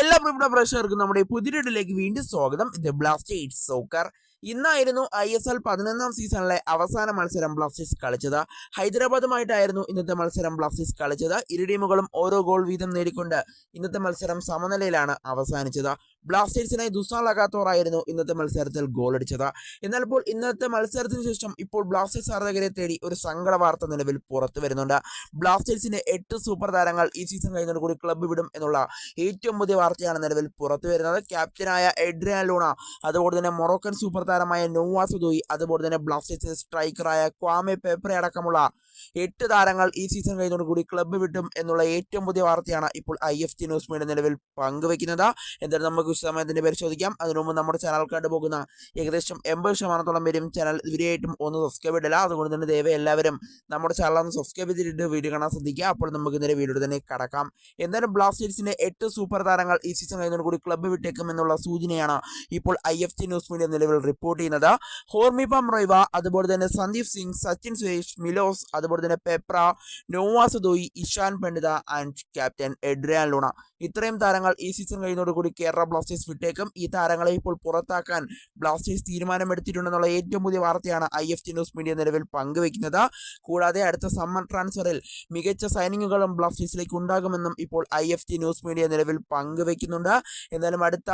എല്ലാ പ്രിയപ്പെട്ട പ്രേക്ഷകർക്കും നമ്മുടെ പുതിരിടിലേക്ക് വീണ്ടും സ്വാഗതം. ഇത് ബ്ലാസ്റ്റേഴ്സ് സോക്കർ ഇന്നായിരുന്നു ഐ എസ് എൽ പതിനൊന്നാം സീസണിലെ അവസാന മത്സരം ബ്ലാസ്റ്റേഴ്സ് കളിച്ചത്. ഹൈദരാബാദുമായിട്ടായിരുന്നു ഇന്നത്തെ മത്സരം ബ്ലാസ്റ്റേഴ്സ് കളിച്ചത്. ഇരു ടീമുകളും ഓരോ ഗോൾ വീതം നേടിക്കൊണ്ട് ഇന്നത്തെ മത്സരം സമനിലയിലാണ് അവസാനിച്ചത്. ബ്ലാസ്റ്റേഴ്സിനായി ദുസാൻ ലഗാത്തോറായിരുന്നു ഇന്നത്തെ മത്സരത്തിൽ ഗോളടിച്ചത് എന്നാൽ ഇപ്പോൾ ഇന്നത്തെ മത്സരത്തിന് ശേഷം ഇപ്പോൾ ബ്ലാസ്റ്റേഴ്സ് ആരാധകരെ തേടി ഒരു സങ്കട വാർത്ത നിലവിൽ പുറത്തു വരുന്നുണ്ട്. ബ്ലാസ്റ്റേഴ്സിന്റെ എട്ട് സൂപ്പർ താരങ്ങൾ ഈ സീസൺ കഴിയുന്നതോടുകൂടി ക്ലബ്ബ് വിടും എന്നുള്ള ഏറ്റവും പുതിയ വാർത്തയാണ് നിലവിൽ പുറത്തു വരുന്നത്. ക്യാപ്റ്റനായ എഡ്രിയാൻ ലൂണ അതുപോലെ തന്നെ മൊറോക്കൻ സൂപ്പർ താരമായ നോവാസുദോയി അതുപോലെ തന്നെ ബ്ലാസ്റ്റേഴ്സ് സ്ട്രൈക്കറായ ക്വാമെ പേപ്പറെ അടക്കമുള്ള എട്ട് താരങ്ങൾ ഈ സീസൺ കഴിയുന്നതോടുകൂടി ക്ലബ്ബ് വിട്ടും എന്നുള്ള ഏറ്റവും പുതിയ വാർത്തയാണ് ഇപ്പോൾ I F T news media നിലവിൽ പങ്കുവെക്കുന്നത് എന്തായാലും നമുക്ക് വിശദമായതിന്റെ പരിശോധിക്കാം അതിനു മുമ്പ് നമ്മുടെ ചാനൽ കണ്ടു പോകുന്ന ഏകദേശം എൺപത് ശതമാനത്തോളം പേരും ചാനൽ ഇവരെയായിട്ടും ഒന്ന് സബ്സ്ക്രൈബ് ഇടില്ല അതുകൊണ്ട് തന്നെ ദയവ് എല്ലാവരും നമ്മുടെ ചാനൽ ഒന്ന് സബ്സ്ക്രൈബ് ചെയ്തിട്ട് വീഡിയോ കാണാൻ ശ്രദ്ധിക്കുക. അപ്പോൾ നമുക്ക് ഇന്നലെ വീഡിയോ തന്നെ കടക്കാം. എന്തായാലും ബ്ലാസ്റ്റേഴ്സിന്റെ എട്ട് സൂപ്പർ താരങ്ങൾ ഈ സീസൺ കഴിയുന്നതോടുകൂടി ക്ലബ്ബ് വിട്ടേക്കും എന്നുള്ള സൂചനയാണ് ഇപ്പോൾ I F T news media നിലവിൽ റിപ്പോർട്ട് ചെയ്യുന്നത്. ഹോർമിപം റോയ്വ അതുപോലെ തന്നെ സന്ദീപ് സിംഗ് സച്ചിൻ സുരേഷ് മിലോസ് അതുപോലെ തന്നെ പെപ്ര നോവാസുദോയി ഇഷാൻ പണ്ഡിത ആൻഡ് ക്യാപ്റ്റൻ എഡ്രിയാൻ ലൂണ. ഇത്രയും താരങ്ങൾ ഈ സീസൺ കഴിയുന്നതോടുകൂടി കേരള ബ്ലാസ്റ്റേഴ്സ് വിട്ടേക്കും. ഈ താരങ്ങളെ ഇപ്പോൾ പുറത്താക്കാൻ ബ്ലാസ്റ്റേഴ്സ് തീരുമാനമെടുത്തിട്ടുണ്ടെന്നുള്ള ഏറ്റവും പുതിയ വാർത്തയാണ് I F T news media നിലവിൽ പങ്കുവെക്കുന്നത് കൂടാതെ അടുത്ത സമ്മർ ട്രാൻസ്ഫറിൽ മികച്ച സൈനിങ്ങുകളും ബ്ലാസ്റ്റേഴ്സിലേക്ക് ഉണ്ടാകുമെന്നും ഇപ്പോൾ I F T news media നിലവിൽ പങ്കുവെക്കുന്നുണ്ട് എന്നാലും അടുത്ത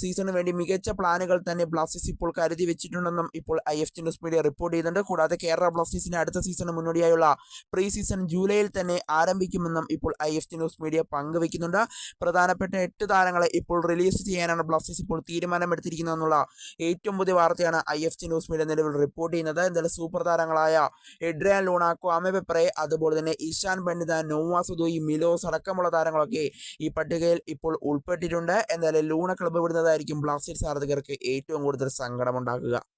സീസണിന് വേണ്ടി മികച്ച പ്ലാനുകൾ തന്നെ ബ്ലാസ്റ്റേഴ്സ് ഇപ്പോൾ കരുതി വെച്ചിട്ടുണ്ടെന്നും ഇപ്പോൾ I F T news media report ചെയ്യുന്നുണ്ട്. കൂടാതെ കേരള ബ്ലാസ്റ്റേഴ്സിന്റെ അടുത്ത സീസണിന് മുന്നോടിയായുള്ള പ്രീ സീസൺ ജൂലൈയിൽ തന്നെ ആരംഭിക്കുമെന്നും ഇപ്പോൾ I F T news media പങ്കുവെക്കുന്നുണ്ട് പ്രധാനപ്പെട്ട എട്ട് താരങ്ങളെ ഇപ്പോൾ റിലീസ് ചെയ്യാനാണ് ബ്ലാസ്റ്റേഴ്സ് ഇപ്പോൾ തീരുമാനമെടുത്തിരിക്കുന്നതെന്നുള്ള ഏറ്റവും പുതിയ വാർത്തയാണ് I F C news media നിലവിൽ റിപ്പോർട്ട് ചെയ്യുന്നത്. എന്തായാലും സൂപ്പർ താരങ്ങളായ എഡ്രിയാൻ ലൂണാക്കോ പെപ്പറെ അതുപോലെ തന്നെ ഇഷാൻ പണ്ഡിത നോവാസുദോയി മിലോസ് അടക്കമുള്ള താരങ്ങളൊക്കെ ഈ പട്ടികയിൽ ഇപ്പോൾ ഉൾപ്പെട്ടിട്ടുണ്ട്. എന്തായാലും ലൂണ ക്ലബ്ബ് വിടുന്നതായിരിക്കും ബ്ലാസ്റ്റേഴ്സ് ആരാധകർക്ക് ഏറ്റവും കൂടുതൽ സങ്കടമുണ്ടാക്കുക.